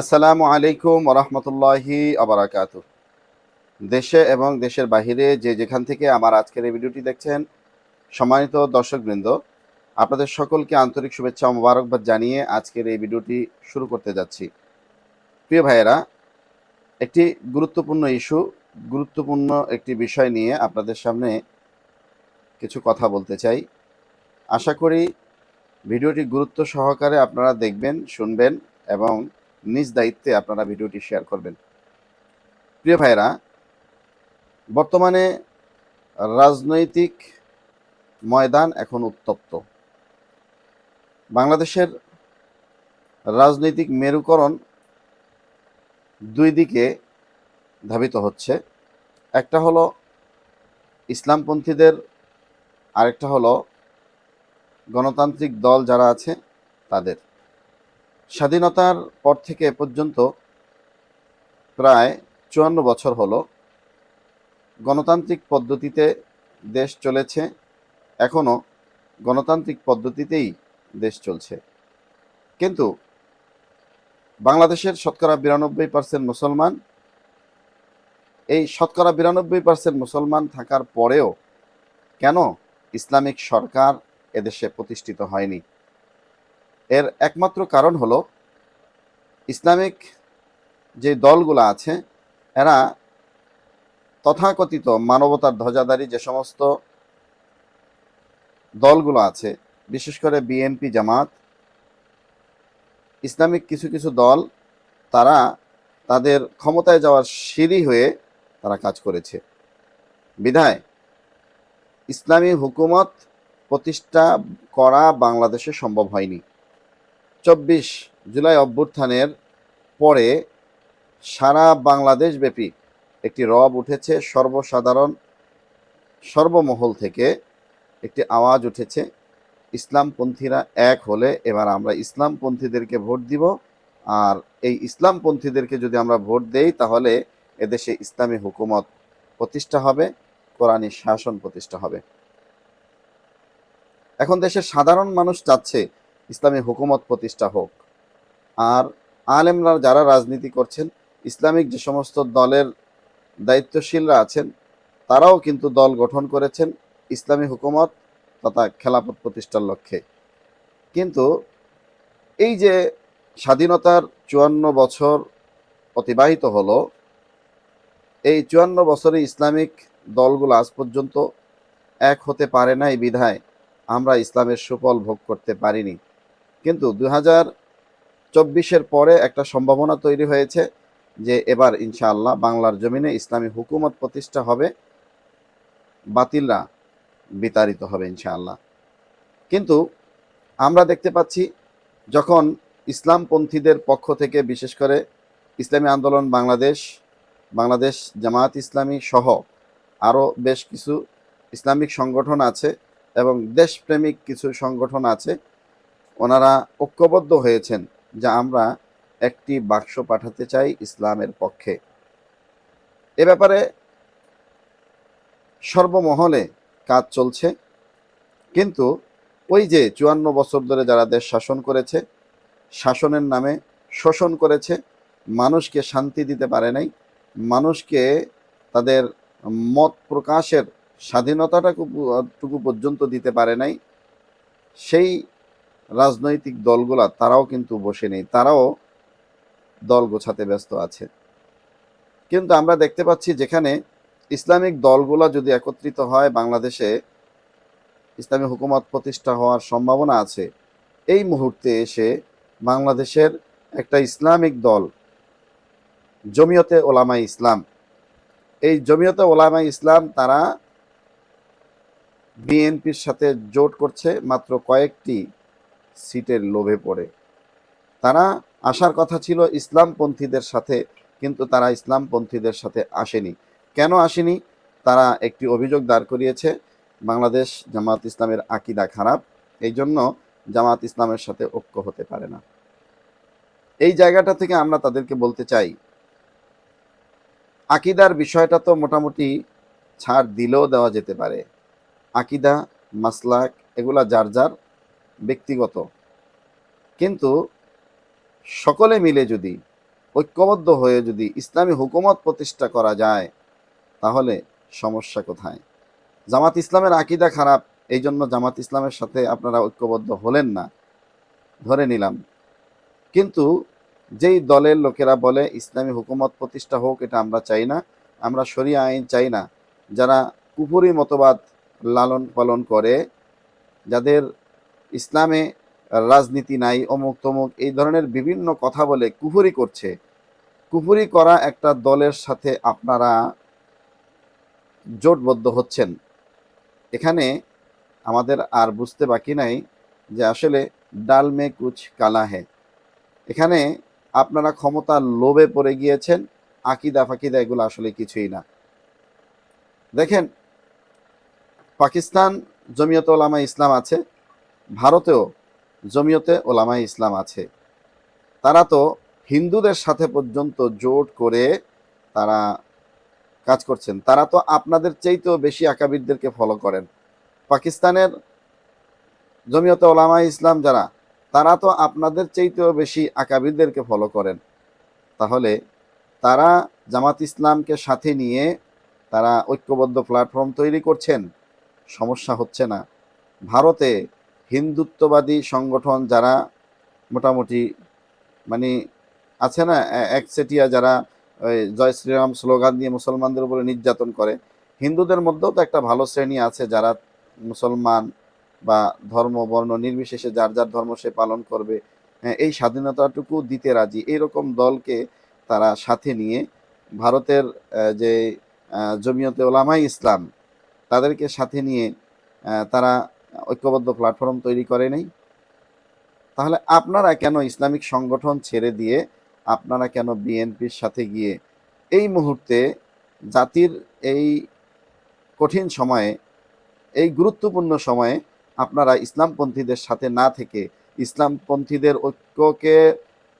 আসসালামু আলাইকুম ওরহমতুল্লাহি আবরাকাত দেশে এবং দেশের বাহিরে যে যেখান থেকে আমার আজকের এই ভিডিওটি দেখছেন, সম্মানিত দর্শকবৃন্দ, আপনাদের সকলকে আন্তরিক শুভেচ্ছা মোবারকবাদ জানিয়ে আজকের এই ভিডিওটি শুরু করতে যাচ্ছি। প্রিয় ভাইয়েরা, একটি গুরুত্বপূর্ণ ইস্যু, গুরুত্বপূর্ণ একটি বিষয় নিয়ে আপনাদের সামনে কিছু কথা বলতে চাই। আশা করি ভিডিওটি গুরুত্ব সহকারে আপনারা দেখবেন, শুনবেন এবং নিজ দায়িত্বে আপনারা ভিডিওটি শেয়ার করবেন। প্রিয় ভাইরা বর্তমানে রাজনৈতিক ময়দান এখন উত্তপ্ত। বাংলাদেশের রাজনৈতিক মেরুকরণ দুই দিকে ধাবিত হচ্ছে। একটা হলো ইসলামপন্থীদের, আরেকটা হলো গণতান্ত্রিক দল যারা আছে তাদের। স্বাধীনতার পর থেকে পর্যন্ত প্রায় চুয়ান্ন বছর হলো গণতান্ত্রিক পদ্ধতিতে দেশ চলেছে এখনও গণতান্ত্রিক পদ্ধতিতেই দেশ চলছে। কিন্তু বাংলাদেশের শতকরা বিরানব্বই পার্সেন্ট মুসলমান, এই শতকরা বিরানব্বই পার্সেন্ট মুসলমান থাকার পরেও কেন ইসলামিক সরকার এদেশে প্রতিষ্ঠিত হয়নি? এর একমাত্র কারণ হলো ইসলামিক যে দলগুলো আছে, এরা তথাকথিত মানবতার ধ্বজাধারী যে সমস্ত দলগুলো আছে, বিশেষ করে বিএনপি জামাত, ইসলামিক কিছু কিছু দল, তারা তাদের ক্ষমতায় যাওয়ার সিঁড়ি হয়ে তারা কাজ করেছে। বিধায় ইসলামী হুকুমত প্রতিষ্ঠা করা বাংলাদেশে সম্ভব হয়নি। চব্বিশ জুলাই অভ্যুত্থানের পরে সারা বাংলাদেশব্যাপী একটি রব উঠেছে। সর্বসাধারণ, সর্বমহল থেকে একটি আওয়াজ উঠেছে। ইসলামপন্থীরা এক হলে এবার আমরা ইসলামপন্থীদেরকে ভোট দিব। আর এই ইসলামপন্থীদেরকে যদি আমরা ভোট দেই, তাহলে এদেশে ইসলামী হুকুমত প্রতিষ্ঠা হবে, কোরআনী শাসন প্রতিষ্ঠা হবে। এখন দেশের সাধারণ মানুষ চাচ্ছে ইসলামী হুকুমত প্রতিষ্ঠা হোক। আর আলেমরা যারা রাজনীতি করছেন, ইসলামিক যে সমস্ত দলের দায়িত্বশীলরা আছেন, তারাও কিন্তু দল গঠন করেছেন ইসলামী হুকুমত তথা খেলাফত প্রতিষ্ঠার লক্ষ্যে। কিন্তু এই যে স্বাধীনতার চুয়ান্ন বছর অতিবাহিত হলো, এই চুয়ান্ন বছরে ইসলামিক দলগুলো আজ পর্যন্ত এক হতে পারে নাই বিধায় আমরা ইসলামের সুফল ভোগ করতে পারিনি। কিন্তু দু হাজার চব্বিশের পরে একটা সম্ভাবনা তৈরি হয়েছে যে এবার ইনশাআল্লাহ বাংলার জমিনে ইসলামী হুকুমত প্রতিষ্ঠা হবে, বাতিলরা বিতাড়িত হবে ইনশাআল্লাহ। কিন্তু আমরা দেখতে পাচ্ছি যখন ইসলামপন্থীদের পক্ষ থেকে বিশেষ করে ইসলামী আন্দোলন বাংলাদেশ বাংলাদেশ জামায়াত ইসলামী সহ আরও বেশ কিছু ইসলামিক সংগঠন আছে এবং দেশপ্রেমিক কিছু সংগঠন আছে ওনারা ঐক্যবদ্ধ হয়েছেন যে আমরা একটি বাক্স পাঠাতে চাই ইসলামের পক্ষে। এ ব্যাপারে সর্বমহলে কাজ চলছে, কিন্তু ওই যে চুয়ান্ন বছর ধরে যারা দেশ শাসন করেছে, শাসনের নামে শোষণ করেছে, মানুষকে শান্তি দিতে পারে নাই, মানুষকে তাদের মত প্রকাশের স্বাধীনতাটাটুকু পর্যন্ত দিতে পারে নাই, সেই রাজনৈতিক দলগুলা, তারাও কিন্তু বসে নেই, তারাও দল গোছাতে ব্যস্ত আছে। কিন্তু আমরা দেখতে পাচ্ছি যেখানে ইসলামিক দলগুলা যদি একত্রিত হয়, বাংলাদেশে ইসলামী হুকুমত প্রতিষ্ঠা হওয়ার সম্ভাবনা আছে, এই মুহূর্তে এসে বাংলাদেশের একটা ইসলামিক দল, জমিয়তে ওলামা ইসলাম, এই জমিয়তে ওলামা ইসলাম তারা বিএনপির সাথে জোট করছে মাত্র কয়েকটি সিটের লোভে পড়ে। তারা আসার কথা ছিল ইসলামপন্থীদের সাথে, কিন্তু তারা ইসলামপন্থীদের সাথে আসেনি। কেন আসেনি? তারা একটি অভিযোগ দাঁড় করিয়েছে, বাংলাদেশ জামাত ইসলামের আকিদা খারাপ এই জন্য জামাত ইসলামের সাথে ঐক্য হতে পারে না। এই জায়গাটা থেকে আমরা তাদেরকে বলতে চাই, আকিদার বিষয়টা তো মোটামুটি ছাড় দিলেও দেওয়া যেতে পারে। আকিদা, মাসলাক, এগুলা যার যার ব্যক্তিগত। কিন্তু সকলে মিলে যদি ঐক্যবদ্ধ হয়ে যদি ইসলামী হুকুমত প্রতিষ্ঠা করা যায়, তাহলে সমস্যা কোথায়? জামাত ইসলামের আকিদা খারাপ এই জন্য জামাত ইসলামের সাথে আপনারা ঐক্যবদ্ধ হলেন না। ধরে নিলাম। কিন্তু যেই দলের লোকেরা বলে ইসলামী হুকুমত প্রতিষ্ঠা হোক, এটা আমরা চাই না, আমরা শরিয়া আইন চাই না। যারা কুপুরি মতবাদ লালন পালন করে, যাদের ইসলামে রাজনীতি নাই, অমুক তমুক, এই ধরনের বিভিন্ন কথা বলে কুফুরি করছে। কুফুরি করা একটা দলের সাথে আপনারা জোটবদ্ধ হচ্ছেন। এখানে আমাদের আর বুঝতে বাকি নাই যে আসলে ডাল মে কুচ কালা হে এখানে আপনারা ক্ষমতার লোভে পড়ে গিয়েছেন, আকিদা ফাকিদা এগুলো আসলে কিছুই না। দেখেন, পাকিস্তান জমিয়তে ইসলাম আছে ভারতেও জমিয়তে ওলামা ইসলাম আছে। তারা তো হিন্দুদের সাথে পর্যন্ত জোট করে তারা কাজ করছেন। তারা তো আপনাদের চাইতেও বেশি আকাবিরদেরকে ফলো করেন। পাকিস্তানের জমিয়তে ওলামা ইসলাম যারা, তারা তো আপনাদের চাইতেও বেশি আকাবিরদেরকে ফলো করেন। তাহলে তারা জামাত ইসলামকে সাথে নিয়ে তারা ঐক্যবদ্ধ প্ল্যাটফর্ম তৈরি করছেন? সমস্যা হচ্ছে না। ভারতে হিন্দুত্ববাদী সংগঠন যারা মোটামুটি মানে আছে না একচেটিয়া যারা জয় শ্রীরাম স্লোগান দিয়ে মুসলমানদের উপরে নির্যাতন করে, হিন্দুদের মধ্যেও তো একটা ভালো শ্রেণি আছে যারা মুসলমান বা ধর্ম, বর্ণ নির্বিশেষে যার যার ধর্ম সে পালন করবে। এই স্বাধীনতাটুকু দিতে রাজি। এইরকম দলকে তারা সাথে নিয়ে ভারতের যে জমিয়তে ওলামাই ইসলাম, তাদেরকে সাথে নিয়ে তারা ঐক্যবদ্ধ প্ল্যাটফর্ম তৈরি করে নেই। তাহলে আপনারা কেন ইসলামিক সংগঠন ছেড়ে দিয়ে আপনারা কেন বিএনপির সাথে গিয়ে এই মুহূর্তে জাতির এই কঠিন সময়ে, এই গুরুত্বপূর্ণ সময়ে আপনারা ইসলামপন্থীদের সাথে না থেকে ইসলামপন্থীদের ঐক্যকে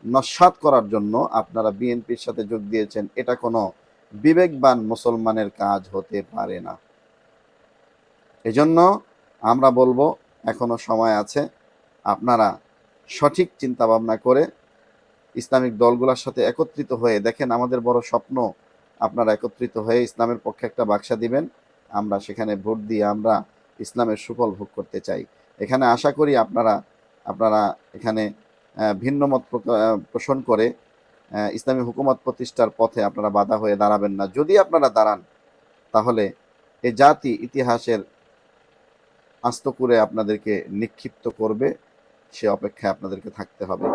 নস্বাত করার জন্য আপনারা বিএনপির সাথে যোগ দিয়েছেন, এটা কোনো বিবেকবান মুসলমানের কাজ হতে পারে না। এজন্য আমরা বলব, এখনও সময় আছে, আপনারা সঠিক চিন্তা ভাবনা করে ইসলামিক দলগুলোর সাথে একত্রিত হয়ে, দেখেন আমাদের বড় স্বপ্ন, আপনারা একত্রিত হয়ে ইসলামের পক্ষে একটা বাক্সা দিবেন, আমরা সেখানে ভোট দিয়ে আমরা ইসলামের সুফল ভোগ করতে চাই। এখানে আশা করি আপনারা আপনারা এখানে ভিন্ন মত পোষণ করে ইসলামী হুকুমত প্রতিষ্ঠার পথে আপনারা বাধা হয়ে দাঁড়াবেন না। যদি আপনারা দাঁড়ান, তাহলে এ জাতি ইতিহাসের আস্ত করে আপনাদেরকে নিক্ষিপ্ত করবে সে অপেক্ষায় আপনাদেরকে থাকতে হবে।